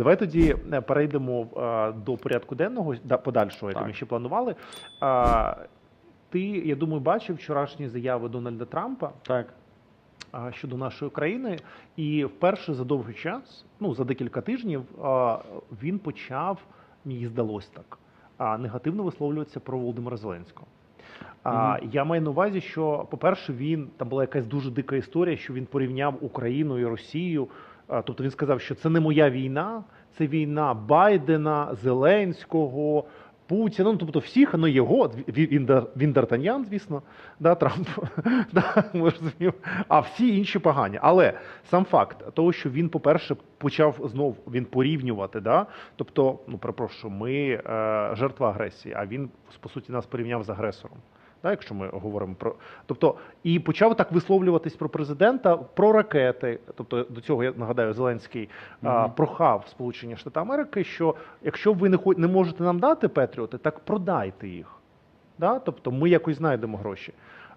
Давай тоді е, перейдемо е, до порядку денного подальшого, який ми ще планували. Ти, я думаю, бачив вчорашні заяви Дональда Трампа Так. щодо нашої країни, і вперше за довгий час, ну за декілька тижнів, він почав, мені здалось так, негативно висловлюватися про Володимира Зеленського. А, Я маю на увазі, що, по-перше, він там була якась дуже дика історія, що він порівняв Україну і Росію. Тобто він сказав, що це не моя війна, це війна Байдена, Зеленського, Путіна. Ну тобто всіх, ну його він, він, Дар- він Д'Артаньян, звісно, да, Трамп, да, ми розуміємо, а всі інші погані. Але сам факт того, що він, по-перше, почав знов він порівнювати, да, тобто, ну перепрошую, ми е, жертва агресії, а він по суті нас порівняв з агресором. Да, якщо ми говоримо про тобто і почав так висловлюватись про президента, про ракети. Тобто до цього я нагадаю, Зеленський а, прохав Сполучені Штати Америки, що якщо ви не не можете нам дати Петріоти, так продайте їх. Да? Тобто ми якось знайдемо гроші.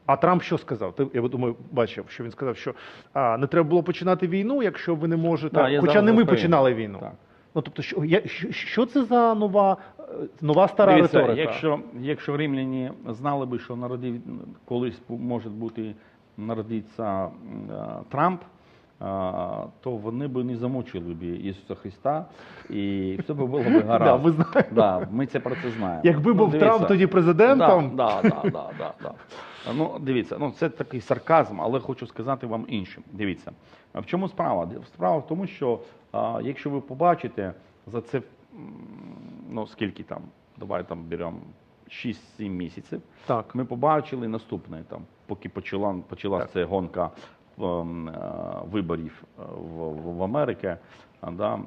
А Трамп що сказав? Ти я думаю, бачив, що він сказав, що а, не треба було починати війну, якщо ви не можете. Да, Хоча не ми розповім. починали війну. Так. Ну тобто, що я що, що це за нова, е, нова стара Дивіться, риторика? якщо, якщо римляні знали би, що народив, колись може бути народиться е, Трамп, то вони б не замучили б Ісуса Христа, і все б було б да, гаразд. ви знаєте. Да, ми це про це знаємо. Якби Ну, був дивіться. Трамп тоді президентом, Да, да, да, да, да, да. Ну, дивіться, ну це такий сарказм, але хочу сказати вам іншим. Дивіться, в чому справа? Справа в тому, що а, якщо ви побачите за це, ну скільки там, давай там беремо 6-7 місяців, так. ми побачили наступне там, поки почала почалася гонка виборів е, в, в, в Америці, а, да,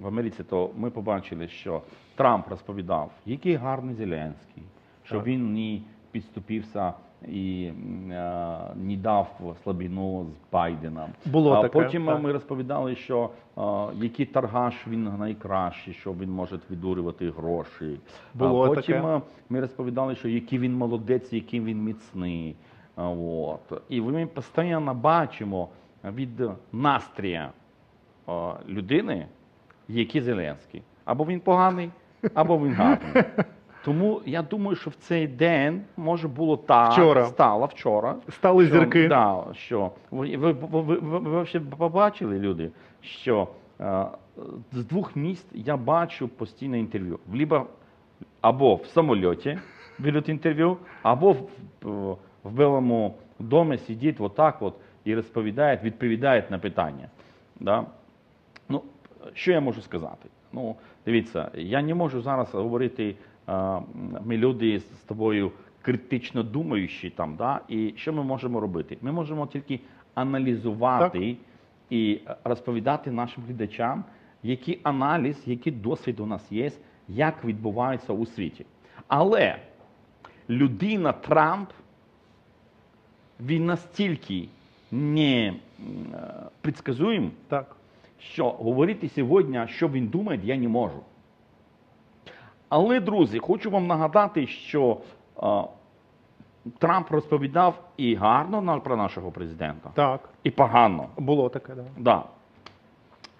в Америці, то ми побачили, що Трамп розповідав, який гарний Зеленський, що Так. він не підступився і е, не дав слабину з Байденом. Було а таке, потім так. ми розповідали, що е, який торгаш він найкращий, що він може віддурювати гроші. Було а потім таке. е, ми розповідали, що який він молодець, який він міцний. От. І ми постійно бачимо від настрія людини, який Зеленський. Або він поганий, або він гарний. Тому я думаю, що в цей день може було так, Вчора. стало вчора. Стали що, зірки. Да, що ви, ви, ви, ви, ви, побачили люди, що е, з двох міст я бачу постійне інтерв'ю. Либо або в самольоті беруть інтерв'ю, або в, в, Білому домі сидять отак от і розповідають, відповідають на питання. Да? Ну, що я можу сказати? Ну, дивіться, я не можу зараз говорити, а, ми люди з тобою критично думаючі там, да? і що ми можемо робити? Ми можемо тільки аналізувати і розповідати нашим глядачам, який аналіз, який досвід у нас є, як відбувається у світі. Але людина Трамп, він настільки не м, е, так. що говорити сьогодні, що він думає, я не можу. Але, друзі, хочу вам нагадати, що е, Трамп розповідав і гарно про нашого президента, Так. і погано. Було таке, да. Да.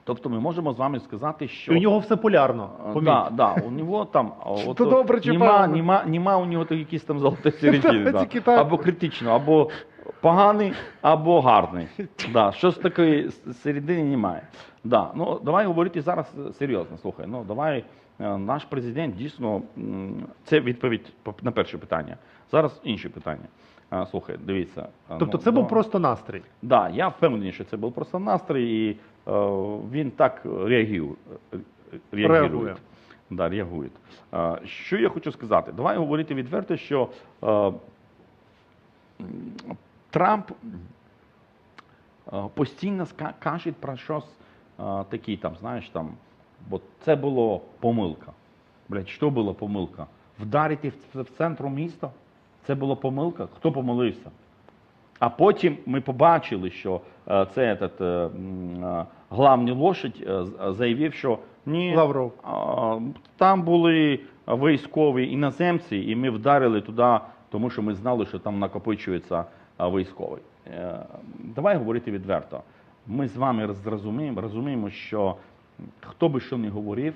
Тобто ми можемо з вами сказати, що І у нього все полярно. Е. Да, да, у нього там от, добре чи нема, нема, нема у нього якісь там золотої середини. да. Або критично, або поганий, або гарний. Да, щось такої середини немає. Да, ну, давай говорити зараз серйозно. Слухай, ну давай е, наш президент дійсно це відповідь на перше питання. Зараз інше питання. Слухай, дивіться. е, Тобто ну, це був ну, просто настрій. Да, я впевнений, що це був просто настрій, і е, він так реагує. реагує. Да, реагує. Е, що я хочу сказати? Давай говорити відверто, що е, Трамп е, постійно каже про щось е, такі, там, знаєш, там, бо це було помилка. Блять, що було помилка? Вдарити в, центру міста? Це була помилка? Хто помилився? А потім ми побачили, що е, це этот, главний лошадь заявив, що ні, Лавров. там були військові іноземці, і ми вдарили туди, тому що ми знали, що там накопичується військовий. Е, Давай говорити відверто. Ми з вами зрозуміємо, розуміємо, що хто би що не говорив,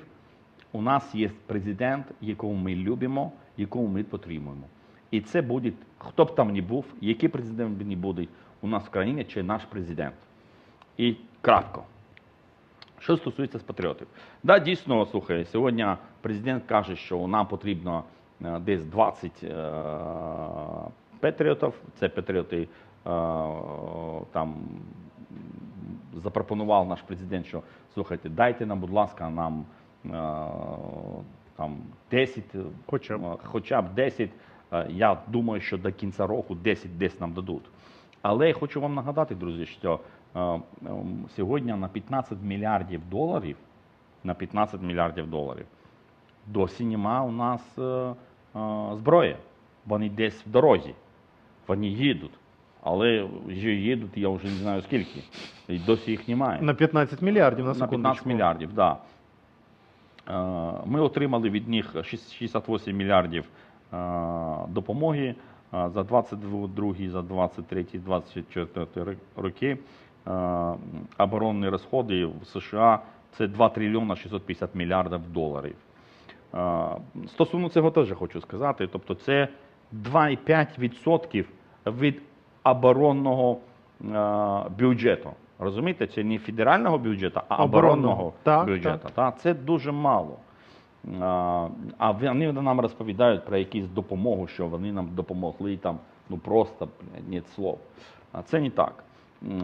у нас є президент, якого ми любимо, якого ми підтримуємо. І це буде, хто б там не був, який президент не буде у нас в країні, чи наш президент. І кратко. Що стосується з патріотів, да, дійсно, слухай, сьогодні президент каже, що нам потрібно е, десь 20 патріотів. Це патріоти е, там запропонував наш президент, що слухайте, дайте нам, будь ласка, нам е, там 10, е, Хоча б. е, хоча б 10. Е, Я думаю, що до кінця року 10 десь нам дадуть. Але я хочу вам нагадати, друзі, що ем, сьогодні на 15 мільярдів доларів, на 15 мільярдів доларів досі нема у нас зброї. Вони десь в дорозі. Вони їдуть. Але вже їдуть, я вже не знаю скільки. І досі їх немає. На 15 мільярдів на На 15 мільярдів, так. Да. Е, Ми отримали від них 68 мільярдів е, допомоги е, за 22, за 23, 24 роки. Оборонні розходи в США це 2 трильйона 650 мільярдів доларів. Стосовно цього теж хочу сказати, тобто це 2,5% від оборонного е, бюджету. Розумієте, це не федерального бюджету, а Оборонного. Так, бюджету. Та, це дуже мало. А, а вони нам розповідають про якусь допомогу, що вони нам допомогли там, ну просто ні слов. А це не так.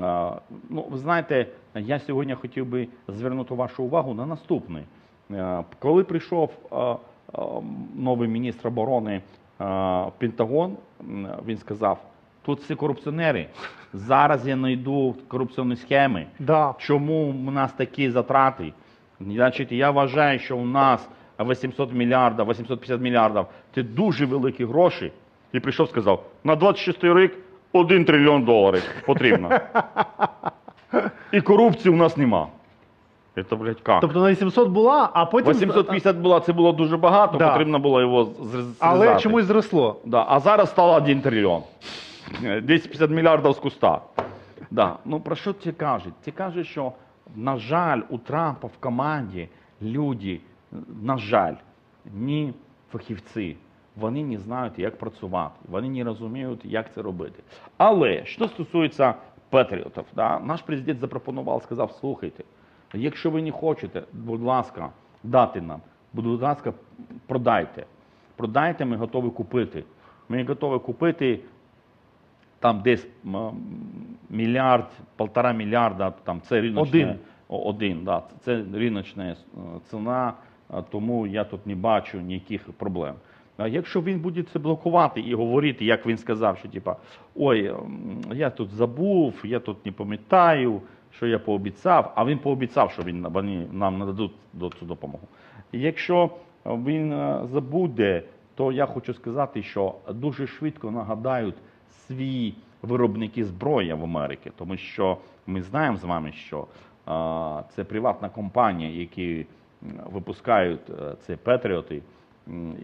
А, Ну, ви знаєте, я сьогодні хотів би звернути вашу увагу на наступне. Е, Коли прийшов е, е, новий міністр оборони е, Пентагон, він сказав: тут всі корупціонери. Зараз я знайду корупційні схеми. Да. Чому у нас такі затрати? Значить, я вважаю, що у нас 800 мільярдів, 850 мільярдів це дуже великі гроші. І прийшов сказав, на 26 рік 1 трильйон доларів потрібно. І корупції у нас нема. Це, блядь, як? Тобто на 800 була, а потім 850 було, це було дуже багато, Да. потрібно було його з- зрізати. але чомусь зросло. Да, а зараз стало 1 трильйон. 250 мільярдів з куста. Да. Ну про що це каже? Це каже, що, на жаль, у Трампа в команді люди, на жаль, ні фахівці, вони не знають, як працювати, вони не розуміють, як це робити. Але що стосується патріотів, да, наш президент запропонував, сказав: слухайте, якщо ви не хочете, будь ласка, дати нам, будь ласка, продайте. Продайте, ми готові купити. Ми готові купити там десь мільярд, полтора мільярда, там це риночна, Один. Один да, це риночна е, ціна, тому я тут не бачу ніяких проблем. А якщо він буде це блокувати і говорити, як він сказав, що типа, ой, я тут забув, я тут не пам'ятаю, що я пообіцяв, а він пообіцяв, що він, вони нам нададуть до- цю допомогу. Якщо він е, забуде, то я хочу сказати, що дуже швидко нагадають свої виробники зброї в Америці, тому що ми знаємо з вами, що е, це приватна компанія, які випускають це Петріоти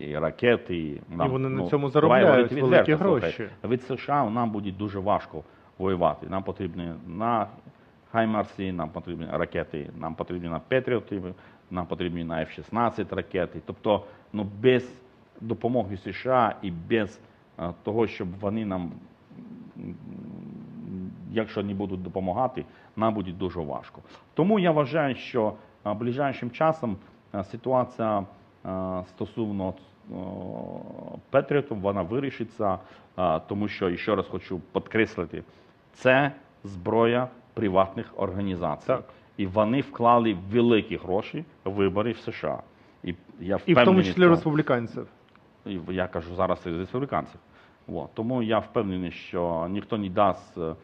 і ракети. І, нам, вони на ну, цьому заробляють великі гроші. Від США нам буде дуже важко воювати. Нам потрібні на Хаймарсі, нам потрібні ракети, нам потрібні на Петріоти, нам потрібні на F-16 ракети. Тобто, ну без допомоги США і без е, того, щоб вони нам, якщо не будуть допомагати, нам буде дуже важко. Тому я вважаю, що е, ближайшим часом е, ситуація е, стосовно Петріотів, вона вирішиться, е, тому що, і ще раз хочу підкреслити, це зброя приватних організацій. Так. І вони вклали великі гроші в вибори в США. І, я І в тому числі тому. республіканців. І я кажу зараз і республіканців. О, Тому я впевнений, що ніхто не дасть е, е,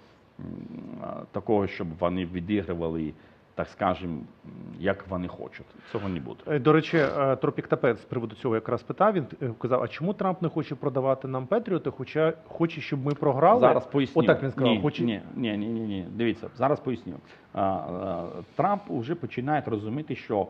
такого, щоб вони відігрували, так скажемо, як вони хочуть. Цього не буде. Е, До речі, е, Тропік Тапет з приводу цього якраз питав. Він е, казав: а чому Трамп не хоче продавати нам Петріоти, хоча хоче, щоб ми програли? Зараз поясню. Отак він сказав. Ні, хоче... ні, ні, ні, ні, ні. Дивіться, зараз поясню. Трамп вже починає розуміти, що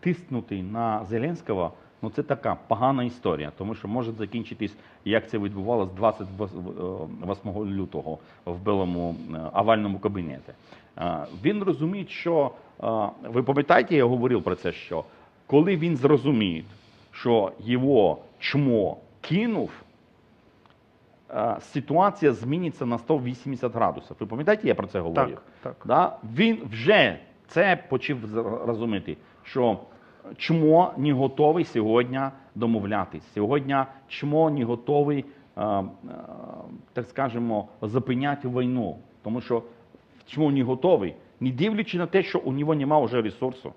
тиснути на Зеленського Ну це така погана історія, тому що може закінчитись, як це відбувалося 28 лютого в білому е, овальному кабінеті. Е, Він розуміє, що е, ви пам'ятаєте, я говорив про це, що коли він зрозуміє, що його чмо кинув, е, ситуація зміниться на 180 градусів. Ви пам'ятаєте, я про це говорив? Так, так. Да? Він вже це почав розуміти, що чмо не готовий сьогодні домовлятись. Сьогодні чмо не готовий, е, е, так скажемо, зупиняти війну. Тому що чмо не готовий, не дивлячи на те, що у нього немає вже ресурсу,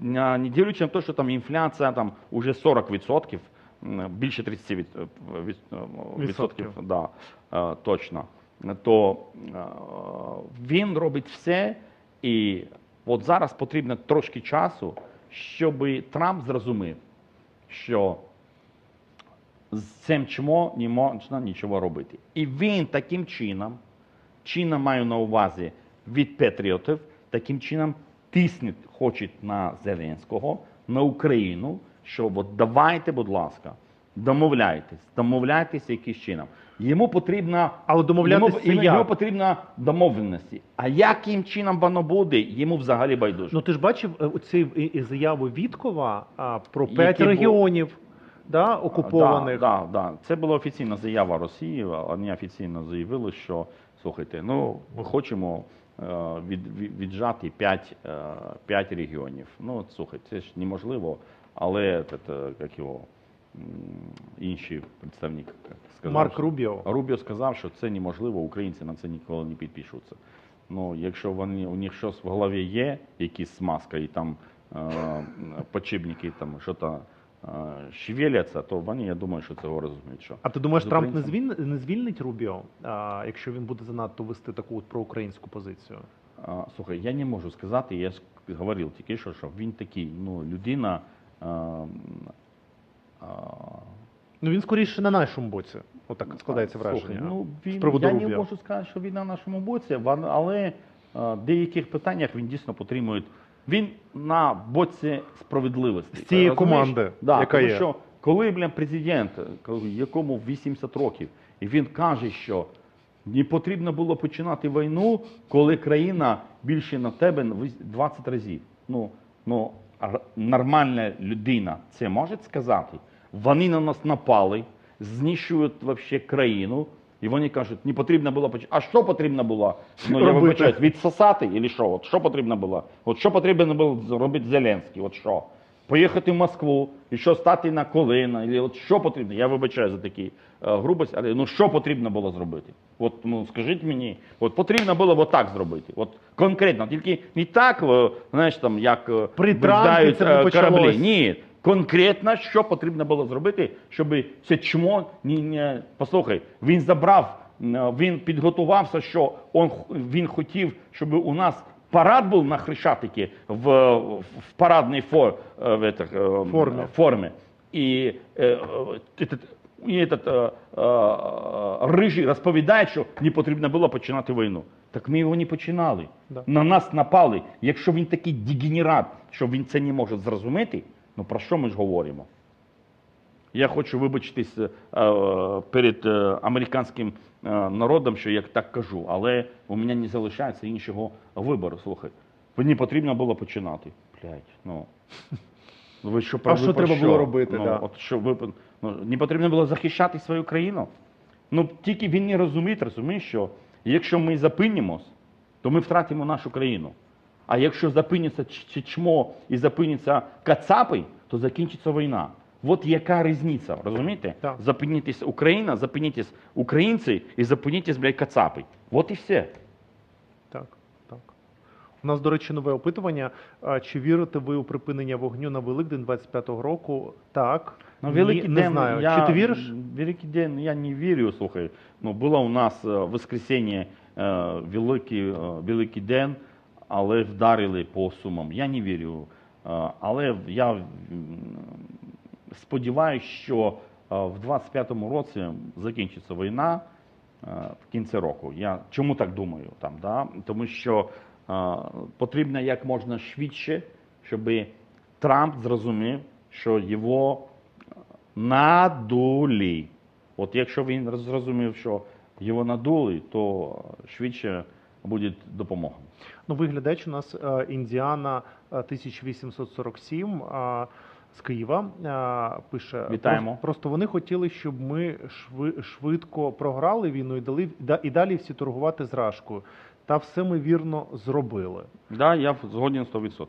не не дивлячи на те, що там інфляція там уже 40%, більше 30% від, е, від, відсотків, да, точно, то він робить все, і от зараз потрібно трошки часу, щоб Трамп зрозумів, що з цим чмо не можна нічого робити. І він таким чином, чином маю на увазі від патріотів, таким чином тиснуть, хочуть на Зеленського, на Україну, що от давайте, будь ласка, домовляйтесь, домовляйтесь якимось чином. Йому потрібна Але домовлятися йому, йому потрібна домовленості. А яким чином воно буде, йому взагалі байдуже. Ну ти ж бачив е, і- і заяву Віткова а, про п'ять регіонів да, окупованих. Да, да, да. Це була офіційна заява Росії. Вони офіційно заявили, що слухайте, ну ми хочемо е, від, від, віджати 5, е, регіонів. Ну, слухайте, це ж неможливо, але це, як його м, інший представник сказав. Марк Рубіо. Рубіо сказав, що це неможливо, українці на це ніколи не підпишуться. Ну, якщо вони, у них щось в голові є, якісь смазка і там е, почебники там що-то е, шевеляться, то вони, я думаю, що цього розуміють. Що. А ти думаєш, Трамп не звільнить, не звільнить Рубіо, а, якщо він буде занадто вести таку от проукраїнську позицію? А, слухай, я не можу сказати, я говорив тільки що, що він такий, ну, людина. А, Ну він скоріше на нашому боці. Отак складається Слухай, враження. ну, він, я не можу сказати, що він на нашому боці, але е, в деяких питаннях він дійсно підтримує. Він на боці справедливості. З цієї команди, да, яка тому є. що коли бля, президент, якому 80 років, і він каже, що не потрібно було починати війну, коли країна більше на тебе на 20 разів. Ну, ну, нормальна людина це може сказати. Вони на нас напали, знищують вообще країну. І вони кажуть, не потрібно було почати. А що потрібно було? Ну, я вибачаюсь, відсосати і що? От що потрібно було? От що потрібно було зробити Зеленський? От що? Поїхати в Москву і що стати на коліна? І от що потрібно? Я вибачаю за такі е, грубость, але ну що потрібно було зробити? От ну скажіть мені, от потрібно було отак зробити. От конкретно, тільки не так, е, знаєш, там як е, При бrizдають, Трампі це е, кораблі. Ні, конкретно, що потрібно було зробити, щоб це чмо не, не послухай, він забрав, е, він підготувався, що он, х- він хотів, щоб у нас парад був на Хрещатикі в, в парадній фор, е, в этих, е, Формі. формі. І е, е, этот, і этот, е, е, рижий розповідає, що не потрібно було починати війну. Так ми його не починали. Да. На нас напали. Якщо він такий дегенерат, що він це не може зрозуміти, ну про що ми ж говоримо? Я хочу вибачитись е, е, перед е, американським народом, що я так кажу, але у мене не залишається іншого вибору. Слухай, мені потрібно було починати. Блять, ну. Ви що, А ви що про треба було робити, Ну, да. от що ви, ну, не потрібно було захищати свою країну. Ну, тільки він не розуміє, розуміє, що якщо ми зупинимось, то ми втратимо нашу країну. А якщо зупиниться ч- ч- і зупиняться кацапи, то закінчиться війна. От яка різниця, розумієте? Так. Зупинитись Україна, зупинитись українці і зупинитись, блядь, кацапи. От і все. Так, так. У нас, до речі, нове опитування. А, Чи вірите ви у припинення вогню на Великдень 25-го року? Так. Ну, Ні, Великий не день, знаю. Я, Чи ти віриш? Великий день я не вірю, слухай. Ну, було у нас е, воскресіння, е, великий, е, великий день, але вдарили по сумам. Я не вірю. Е, але я сподіваюся, що е, в 25-му році закінчиться війна е, в кінці року. Я чому так думаю? Там, да? Тому що потрібно як можна швидше, щоб Трамп зрозумів, що його надулі. От якщо він зрозумів, що його надули, то швидше буде допомога. Ну, виглядач у нас е, Індіана е, 1847 е, з Києва е, пише. Вітаємо. Просто, вони хотіли, щоб ми шви, швидко програли війну і дали да- і далі всі торгувати зражкою. Та все ми вірно зробили. Да, я згоден 100%.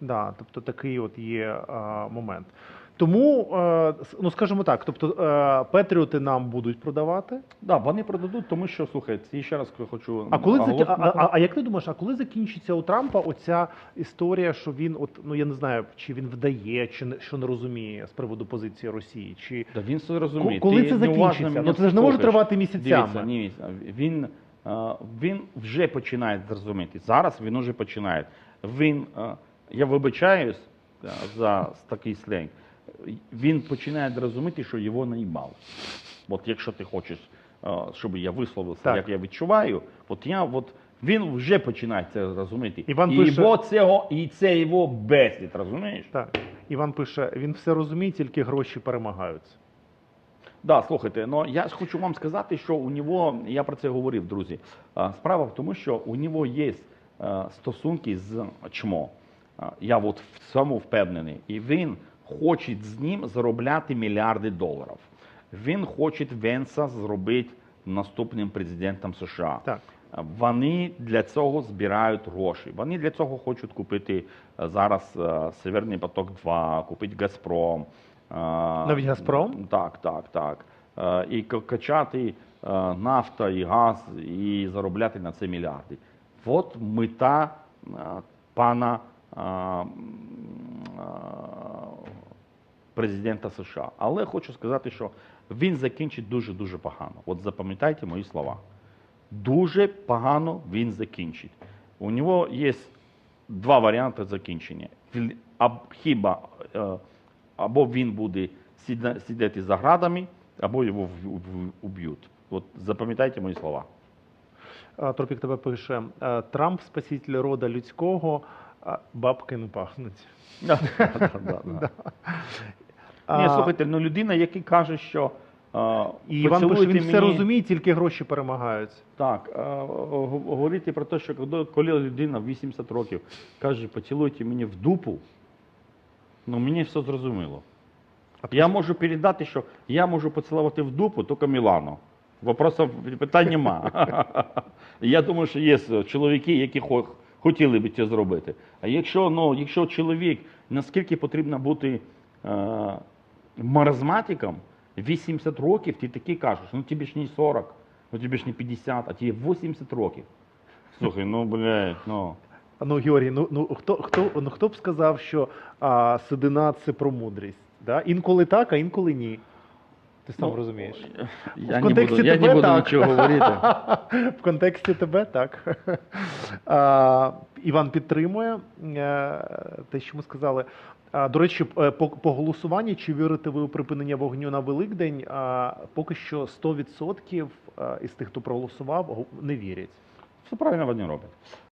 Да, тобто такий от є е, момент. Тому, е, ну скажімо так, тобто е, Петріоти нам будуть продавати. Да, вони продадуть, тому що слухай, я ще раз хочу. А коли закі... а, а, а як ти думаєш, а коли закінчиться у Трампа оця історія, що він, от ну я не знаю, чи він вдає, чи не що не розуміє з приводу позиції Росії, чи Та він все розуміє. Ко- коли Ти це закінчиться? Ну це ж не може тривати місяцями. Дивіться, ні, він, е, він вже починає зрозуміти. Зараз він вже починає. Він, я вибачаюсь за такий сленг, він починає розуміти, що його наїбали. От якщо ти хочеш, е, щоб я висловився, Так. як я відчуваю, от я от. Він вже починає це розуміти. Іван і, пише- його цього, і це його безлід, розумієш? так. Іван пише: він все розуміє, тільки гроші перемагають. Да, слухайте, ну я ж хочу вам сказати, що у нього, я про це говорив, друзі. Справа в тому, що у нього є е, стосунки з ЧМО. Я от в цьому впевнений. І він хоче з ним заробляти мільярди доларів. Він хоче Венса зробити наступним президентом США. Так. Вони для цього збирають гроші. Вони для цього хочуть купити е, зараз е, Северний поток 2, купити Газпром. е, Навіть «Газпром»? Так, так, так. І качати нафта і газ і заробляти на це мільярди. От мета пана президента США. Але хочу сказати, що він закінчить дуже-дуже погано. От запам'ятайте мої слова. Дуже погано він закінчить. У нього є два варіанти закінчення. Хіба е, або він буде сидіти за градами, або його вб'ють. От запам'ятайте мої слова. Тропік тебе пише: е, Трамп спаситель рода людського, а бабки не пахнуть. Ні, слухайте, ну людина, яка каже, що е, І Іван пише, він все розуміє, тільки гроші перемагають. Так, е, го- говорити про те, що коли- людина в 80 років каже, поцілуйте мені в дупу, ну мені все зрозуміло. Я можу передати, що я можу поцілувати в дупу тільки Мілану. Вопросів питань нема. Я думаю, що є чоловіки, які хотіли б це зробити. А якщо, ну, якщо чоловік, наскільки потрібно бути маразматиком, 80 років ти такий кажеш, ну тобі ж не 40, ну тобі ж не 50, а тобі 80 років. Слухай, ну блядь, ну. Ну, Георгій, ну, ну хто, хто, ну хто б сказав, що а, седина це про мудрість? Да? Інколи так, а інколи ні. Ти сам Ну, розумієш. Я в не контексті буду, я тебе не буду так. нічого говорити. В контексті тебе так. А, Іван підтримує е, те, що ми сказали. А, До речі, е, по, по голосуванні, чи вірите ви у припинення вогню на Великдень? А, Поки що 100% із тих, хто проголосував, не вірять. Все правильно вони роблять.